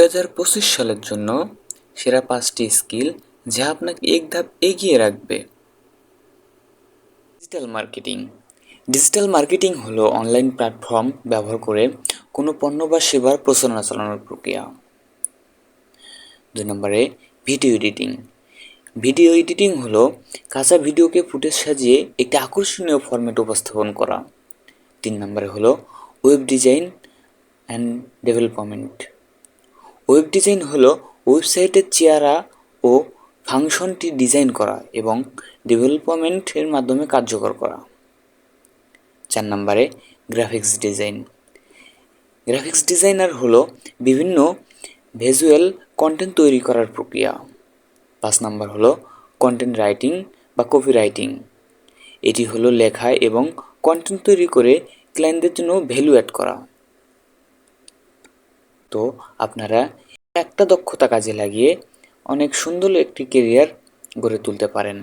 দু হাজার পঁচিশ সালের জন্য সেরা পাঁচটি স্কিল যা আপনাকে এক ধাপ এগিয়ে রাখবে। ডিজিটাল মার্কেটিং ডিজিটাল মার্কেটিং হলো অনলাইন প্ল্যাটফর্ম ব্যবহার করে কোনো পণ্য বা সেবার প্রচারণা চালানোর প্রক্রিয়া। দুই নম্বরে ভিডিও এডিটিং ভিডিও এডিটিং হলো কাঁচা ভিডিওকে ফুটেজ সাজিয়ে একটি আকর্ষণীয় ফরম্যাট উপস্থাপন করা। তিন নম্বরে হলো web design and development web design হলো ওয়েবসাইটের চেহারা ও ফাংশনটি ডিজাইন করা এবং ডেভেলপমেন্টের মাধ্যমে কার্যকর করা। চার নম্বরে গ্রাফিক্স ডিজাইন। গ্রাফিক্স ডিজাইনার হলো বিভিন্ন ভিজুয়াল কন্টেন্ট তৈরি করার প্রক্রিয়া। পাঁচ নাম্বার হলো কন্টেন্ট রাইটিং বা কপি রাইটিং এটি হলো লেখা এবং কন্টেন্ট তৈরি করে ক্লায়েন্টদের জন্য ভ্যালু অ্যাড করা। তো আপনারা একটা দক্ষতা কাজে লাগিয়ে অনেক সুন্দর একটি কেরিয়ার গড়ে তুলতে পারেন।